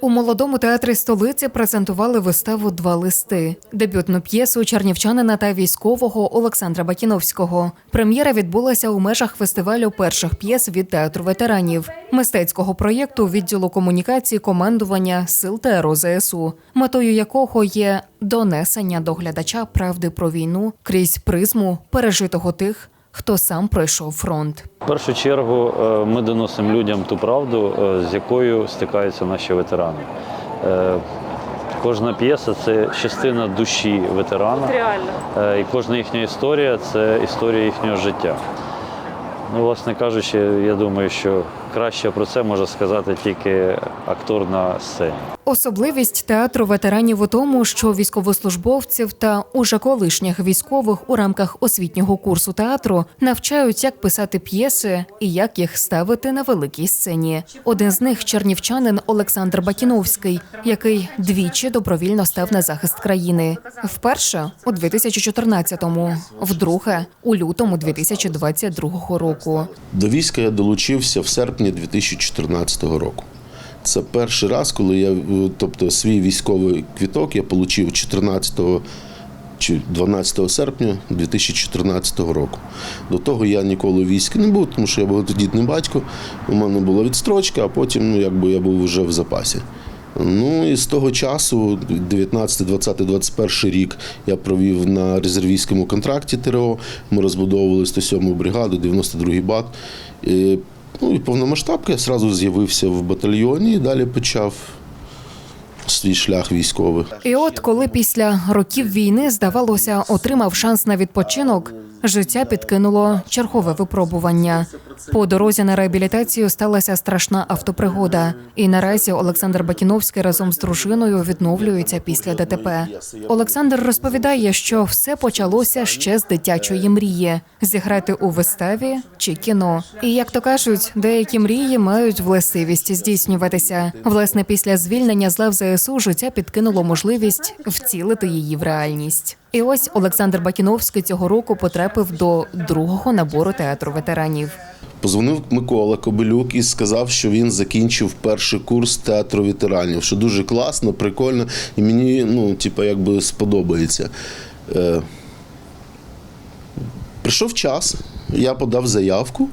У молодому театрі столиці презентували виставу Два листи, дебютну п'єсу чернівчанина та військового Олександра Бакіновського. Прем'єра відбулася у межах фестивалю перших п'єс від театру ветеранів, мистецького проєкту відділу комунікації командування сил ТРО ЗСУ, метою якого є донесення до глядача правди про війну крізь призму пережитого тих, хто сам пройшов фронт. В першу чергу е, ми доносимо людям ту правду, е, з якою стикаються наші ветерани. Е, Кожна п'єса це частина душі ветерана, Реально. І кожна їхня історія це історія їхнього життя. Ну, власне кажучи, я думаю, що краще про це може сказати тільки актор на сцені. Особливість театру ветеранів у тому, що військовослужбовців та уже колишніх військових у рамках освітнього курсу театру навчають, як писати п'єси і як їх ставити на великій сцені. Один з них чернівчанин Олександр Бакіновський, який двічі добровільно став на захист країни. Вперше у 2014-му, вдруге у лютому 2022 року. До війська я долучився в серпні 2014 року. Це перший раз, коли я, е, тобто, свій військовий квіток я отримав 14 чи 12 серпня 2014 року. До того я ніколи в війську не був, тому що я багатодітний батько. У мене була відстрочка, а потім ну, якби я був вже в запасі. Ну і з того часу, 19, 20, 21 рік, я провів на резервістському контракті ТРО. Ми розбудовували 107-му бригаду, 92-й бат. Ну і повномасштабка я одразу з'явився в батальйоні і далі почав свій шлях військовий. І от коли після років війни, здавалося, отримав шанс на відпочинок, життя підкинуло чергове випробування. По дорозі на реабілітацію сталася страшна автопригода. І наразі Олександр Бакіновський разом з дружиною відновлюється після ДТП. Олександр розповідає, що все почалося ще з дитячої мрії зіграти у виставі чи кіно. І як то кажуть, деякі мрії мають властивість здійснюватися. Власне, після звільнення з лав ЗСУ життя підкинуло можливість вцілити її в реальність. І ось Олександр Бакіновський цього року потрапив до другого набору театру ветеранів. Позвонив Микола Кобилюк і сказав, що він закінчив перший курс театру ветеранів, що дуже класно, прикольно, і мені ну, типу, якби сподобається. Е, прийшов час, я подав заявку.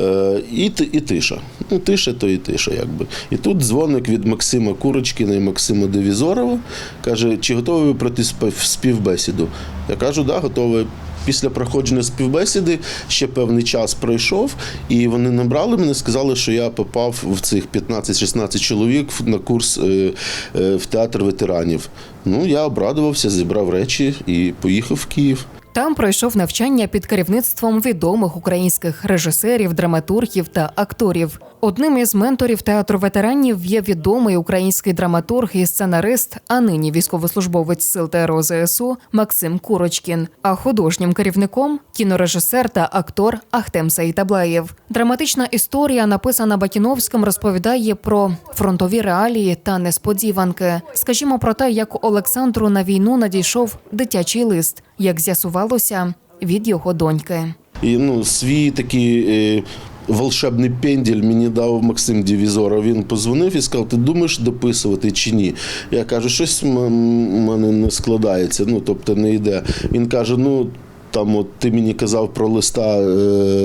Е, і, і тиша. Ну, тиша, то і тиша, якби. І тут дзвоник від Максима Курочкіна і Максима Девізорова. Каже, чи готові ви пройти спів- співбесіду? Я кажу, да, готовий. Після проходження співбесіди ще певний час пройшов, і вони набрали мене, сказали, що я попав в цих 15-16 чоловік на курс е, е, в театр ветеранів. Ну, я обрадувався, зібрав речі і поїхав в Київ. Там пройшов навчання під керівництвом відомих українських режисерів, драматургів та акторів. Одним із менторів театру ветеранів є відомий український драматург і сценарист, а нині військовослужбовець сил ТРО ЗСУ Максим Курочкін. А художнім керівником кінорежисер та актор Ахтем Саїтаблаєв. Драматична історія, написана Бакіновським, розповідає про фронтові реалії та несподіванки. Скажімо про те, як Олександру на війну надійшов дитячий лист, як з'ясувалося від його доньки. І ну, свій такий е, волшебний пенділь мені дав Максим Дівізоров. Він позвонив і сказав: ти думаєш дописувати чи ні? Я кажу, щось в мене не складається, ну тобто не йде. Він каже: ну. Там, от ти мені казав про листа, е,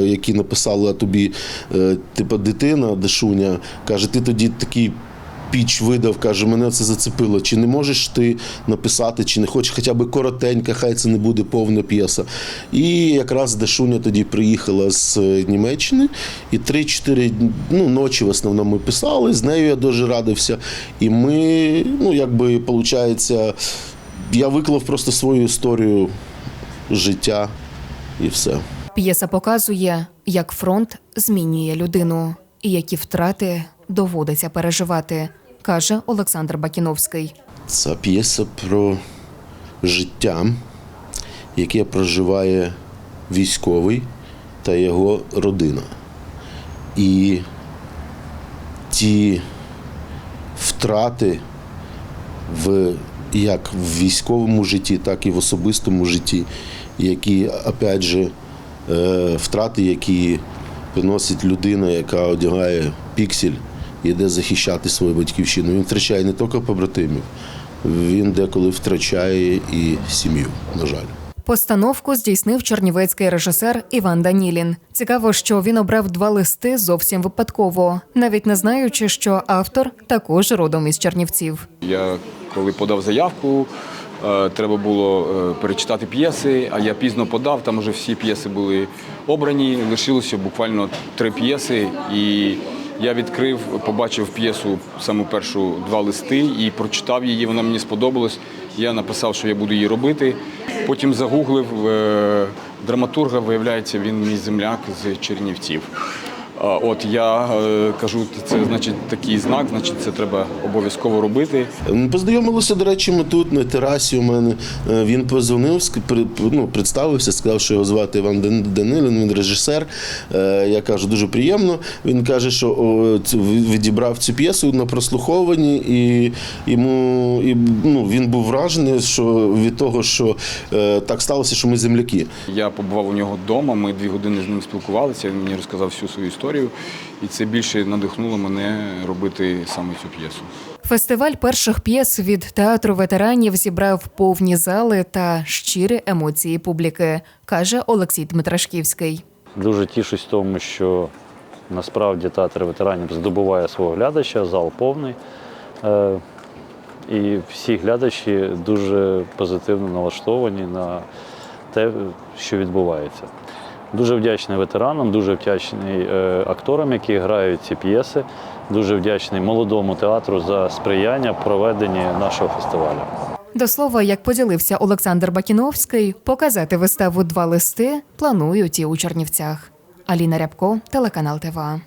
які написала тобі, е, типу, дитина, Дашуня. Каже, ти тоді такий піч видав, каже, мене це зацепило. Чи не можеш ти написати, чи не хочеш хоча б коротенька, хай це не буде повна п'єса. І якраз Дашуня тоді приїхала з е, Німеччини, і 3-4 ну, ночі в основному ми писали, з нею я дуже радився. І ми, ну, якби, виходить, я виклав просто свою історію життя і все. П'єса показує, як фронт змінює людину і які втрати доводиться переживати, каже Олександр Бакіновський. Це п'єса про життя, яке проживає військовий та його родина. І ті втрати в, як в військовому житті, так і в особистому житті, які, опять же, е, втрати, які приносить людина, яка одягає піксель йде захищати свою батьківщину. Він втрачає не тільки побратимів, він деколи втрачає і сім'ю, на жаль. Постановку здійснив чернівецький режисер Іван Данілін. Цікаво, що він обрав два листи зовсім випадково, навіть не знаючи, що автор також родом із Чернівців. Я коли подав заявку, е, треба було е, перечитати п'єси, а я пізно подав, там вже всі п'єси були обрані, лишилося буквально три п'єси. І я відкрив, побачив п'єсу саму першу два листи і прочитав її. Вона мені сподобалась. Я написав, що я буду її робити. Потім загуглив е, драматурга, виявляється, він мій земляк з Чернівців. От я е, кажу, це значить такий знак, значить це треба обов'язково робити. Ми Познайомилися, до речі, ми тут на терасі у мене. Е, Він позвонив, ну, представився, сказав, що його звати Іван Дан- Данилин, він режисер. Е, Я кажу, дуже приємно. Він каже, що відібрав цю п'єсу на прослуховуванні, і йому і, ну, він був вражений що від того, що так сталося, що ми земляки. Я побував у нього вдома, ми дві години з ним спілкувалися, він мені розказав всю свою історію, і це більше надихнуло мене робити саме цю п'єсу. Фестиваль перших п'єс від театру ветеранів зібрав повні зали та щирі емоції публіки, каже Олексій Дмитрашківський. Дуже тішусь тому, що насправді театр ветеранів здобуває свого глядача, зал повний. Е, І всі глядачі дуже позитивно налаштовані на те, що відбувається. Дуже вдячний ветеранам, дуже вдячний е, акторам, які грають ці п'єси. Дуже вдячний молодому театру за сприяння в нашого фестивалю. До слова, як поділився Олександр Бакіновський, показати виставу два листи планують і у Чернівцях. Аліна Рябко, телеканал ТВА.